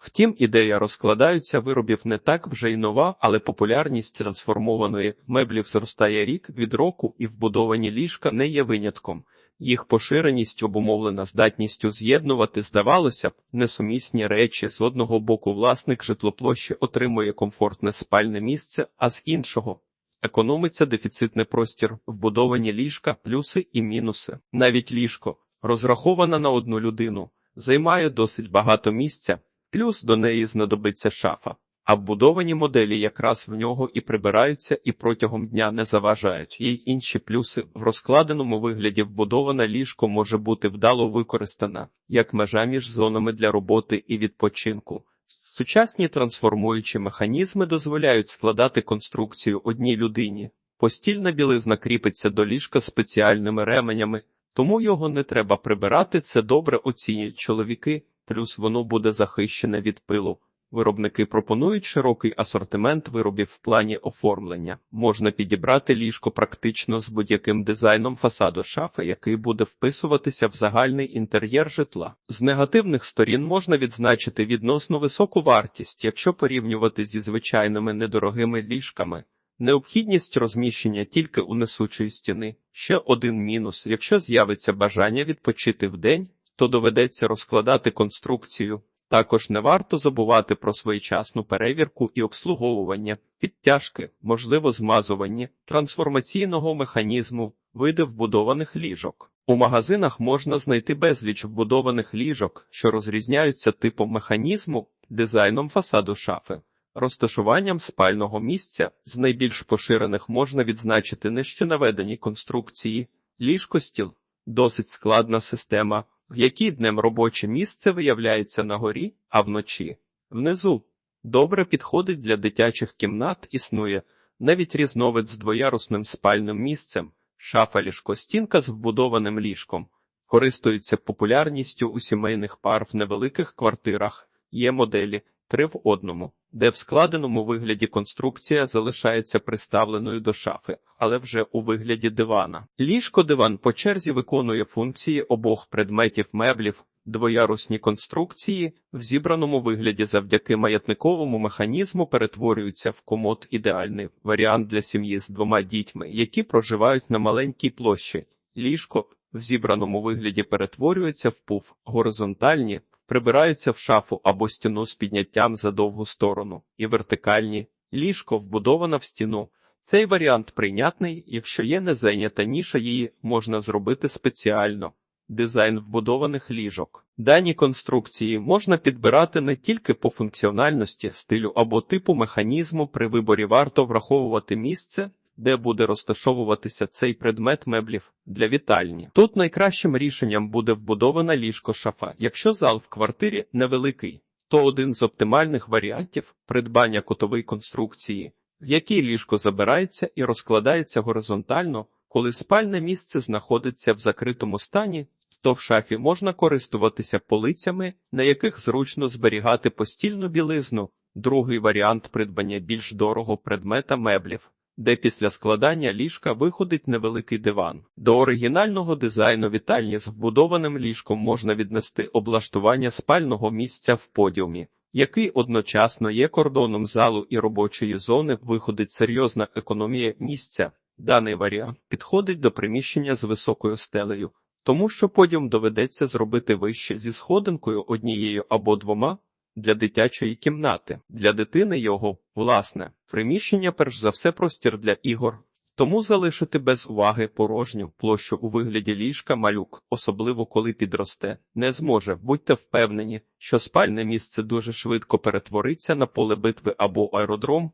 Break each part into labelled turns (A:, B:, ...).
A: Втім, ідея розкладаються виробів не так вже й нова, але популярність трансформованої меблів зростає рік від року, і вбудовані ліжка не є винятком. Їх поширеність обумовлена здатністю з'єднувати, здавалося б, несумісні речі. З одного боку власник житлоплощі отримує комфортне спальне місце, а з іншого економиться дефіцитний простір, вбудовані ліжка, плюси і мінуси. Навіть ліжко, розраховане на одну людину, займає досить багато місця, плюс до неї знадобиться шафа. А вбудовані моделі якраз в нього і прибираються, і протягом дня не заважають. Є й інші плюси в розкладеному вигляді вбудоване ліжко може бути вдало використана як межа між зонами для роботи і відпочинку. Сучасні трансформуючі механізми дозволяють складати конструкцію одній людині. Постільна білизна кріпиться до ліжка спеціальними ременями, тому його не треба прибирати. Це добре оцінюють чоловіки, плюс воно буде захищене від пилу. Виробники пропонують широкий асортимент виробів в плані оформлення. Можна підібрати ліжко практично з будь-яким дизайном фасаду шафи, який буде вписуватися в загальний інтер'єр житла. З негативних сторін можна відзначити відносно високу вартість, якщо порівнювати зі звичайними недорогими ліжками. Необхідність розміщення тільки у несучої стіни. Ще один мінус: якщо з'явиться бажання відпочити вдень, то доведеться розкладати конструкцію. Також не варто забувати про своєчасну перевірку і обслуговування, підтяжки, можливо, змазування, трансформаційного механізму, види вбудованих ліжок. У магазинах можна знайти безліч вбудованих ліжок, що розрізняються типом механізму, дизайном фасаду шафи. Розташуванням спального місця з найбільш поширених можна відзначити нижче наведені конструкції, ліжкостіл, досить складна система, в якій днем робоче місце виявляється на горі, а вночі внизу. Добре підходить для дитячих кімнат, існує. Навіть різновид з двоярусним спальним місцем, шафа ліжкостінка з вбудованим ліжком, користується популярністю у сімейних пар в невеликих квартирах, є моделі три в одному, де в складеному вигляді конструкція залишається приставленою до шафи, але вже у вигляді дивана. Ліжко-диван по черзі виконує функції обох предметів меблів. Двоярусні конструкції в зібраному вигляді завдяки маятниковому механізму перетворюються в комод ідеальний варіант для сім'ї з двома дітьми, які проживають на маленькій площі. Ліжко в зібраному вигляді перетворюється в пуф горизонтальні, прибираються в шафу або стіну з підняттям за довгу сторону, і вертикальні ліжко вбудована в стіну. Цей варіант прийнятний, якщо є не зайнята ніша, її можна зробити спеціально. Дизайн вбудованих ліжок. Дані конструкції можна підбирати не тільки по функціональності, стилю або типу механізму. При виборі варто враховувати місце, де буде розташовуватися цей предмет меблів для вітальні. Тут найкращим рішенням буде вбудована ліжко-шафа. Якщо зал в квартирі невеликий, то один з оптимальних варіантів придбання котової конструкції, в якій ліжко забирається і розкладається горизонтально, коли спальне місце знаходиться в закритому стані. То в шафі можна користуватися полицями, на яких зручно зберігати постільну білизну. Другий варіант придбання більш дорого предмета меблів де після складання ліжка виходить невеликий диван. До оригінального дизайну вітальні з вбудованим ліжком можна віднести облаштування спального місця в подіумі, який одночасно є кордоном залу і робочої зони, виходить серйозна економія місця. Даний варіант підходить до приміщення з високою стелею, тому що подіум доведеться зробити вище зі сходинкою однією або двома для дитячої кімнати. Для дитини його власне приміщення, перш за все, простір для ігор. Тому залишити без уваги порожню площу у вигляді ліжка малюк, особливо коли підросте, не зможе. Будьте впевнені, що спальне місце дуже швидко перетвориться на поле битви або аеродром,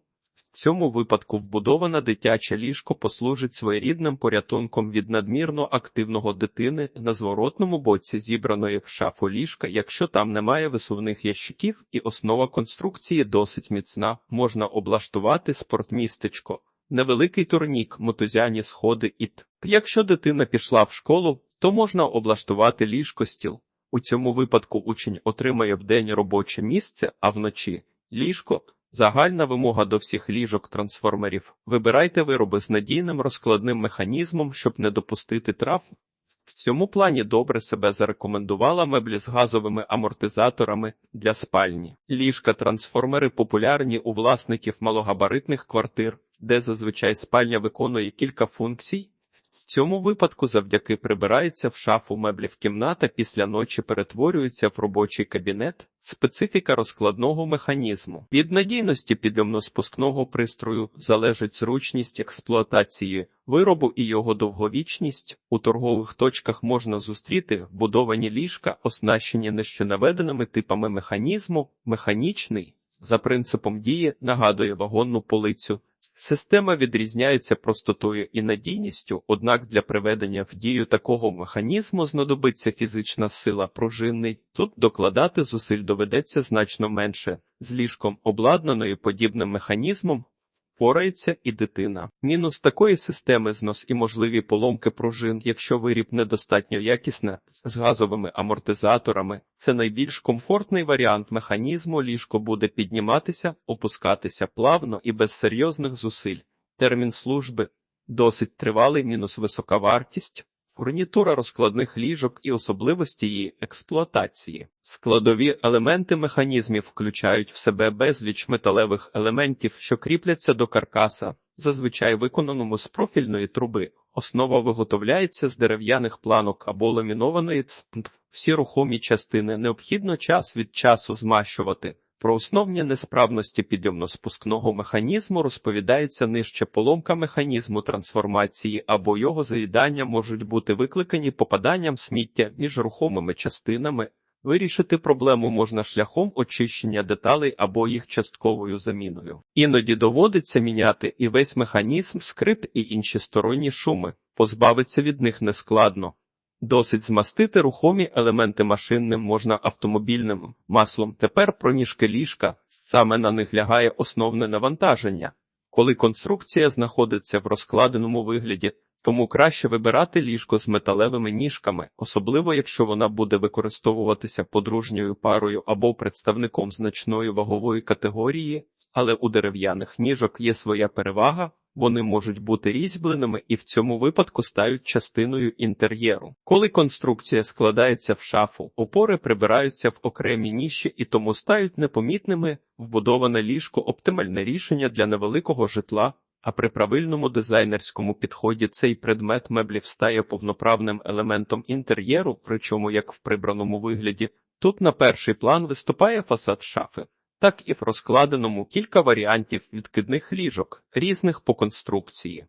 A: цьому випадку вбудоване дитяче ліжко послужить своєрідним порятунком від надмірно активного дитини на зворотному боці зібраної в шафу ліжка, якщо там немає висувних ящиків і основа конструкції досить міцна, можна облаштувати спортмістечко, невеликий турнік, мотузяні сходи і т. Якщо дитина пішла в школу, то можна облаштувати ліжко-стіл. У цьому випадку учень отримає вдень робоче місце, а вночі ліжко. Загальна вимога до всіх ліжок трансформерів. Вибирайте вироби з надійним розкладним механізмом, щоб не допустити трав. В цьому плані добре себе зарекомендувала меблі з газовими амортизаторами для спальні. Ліжка-трансформери популярні у власників малогабаритних квартир, де зазвичай спальня виконує кілька функцій. Цьому випадку завдяки прибирається в шафу меблів кімната після ночі перетворюється в робочий кабінет, специфіка розкладного механізму. Від надійності підйомно-спускного пристрою залежить зручність експлуатації виробу і його довговічність. У торгових точках можна зустріти вбудовані ліжка, оснащені нижче наведеними типами механізму, механічний, за принципом дії нагадує вагонну полицю. Система відрізняється простотою і надійністю, однак для приведення в дію такого механізму знадобиться фізична сила пружинний. Тут докладати зусиль доведеться значно менше. З ліжком обладнаною подібним механізмом впорається і дитина. Мінус такої системи знос і можливі поломки пружин, якщо виріб недостатньо якісне, з газовими амортизаторами. Це найбільш комфортний варіант механізму. Ліжко буде підніматися, опускатися плавно і без серйозних зусиль. Термін служби досить тривалий, мінус висока вартість. Фурнітура розкладних ліжок і особливості її експлуатації. Складові елементи механізмів включають в себе безліч металевих елементів, що кріпляться до каркаса, зазвичай виконаному з профільної труби. Основа виготовляється з дерев'яних планок або ламінованої цпнт. Всі рухомі частини необхідно час від часу змащувати. Про основні несправності підйомно-спускного механізму розповідається нижче поломка механізму трансформації або його заїдання можуть бути викликані попаданням сміття між рухомими частинами. Вирішити проблему можна шляхом очищення деталей або їх частковою заміною. Іноді доводиться міняти і весь механізм, скрипт і інші сторонні шуми. Позбавитися від них нескладно. Досить змастити рухомі елементи машинним можна автомобільним маслом. Тепер про ніжки ліжка саме на них лягає основне навантаження. Коли конструкція знаходиться в розкладеному вигляді, тому краще вибирати ліжко з металевими ніжками, особливо якщо вона буде використовуватися подружньою парою або представником значної вагової категорії, але у дерев'яних ніжок є своя перевага. Вони можуть бути різьбленими і в цьому випадку стають частиною інтер'єру. Коли конструкція складається в шафу, опори прибираються в окремі ніші і тому стають непомітними. Вбудоване ліжко оптимальне рішення для невеликого житла. А при правильному дизайнерському підході цей предмет меблів стає повноправним елементом інтер'єру, причому як в прибраному вигляді. Тут на перший план виступає фасад шафи так і в розкладеному кілька варіантів відкидних ліжок, різних по конструкції.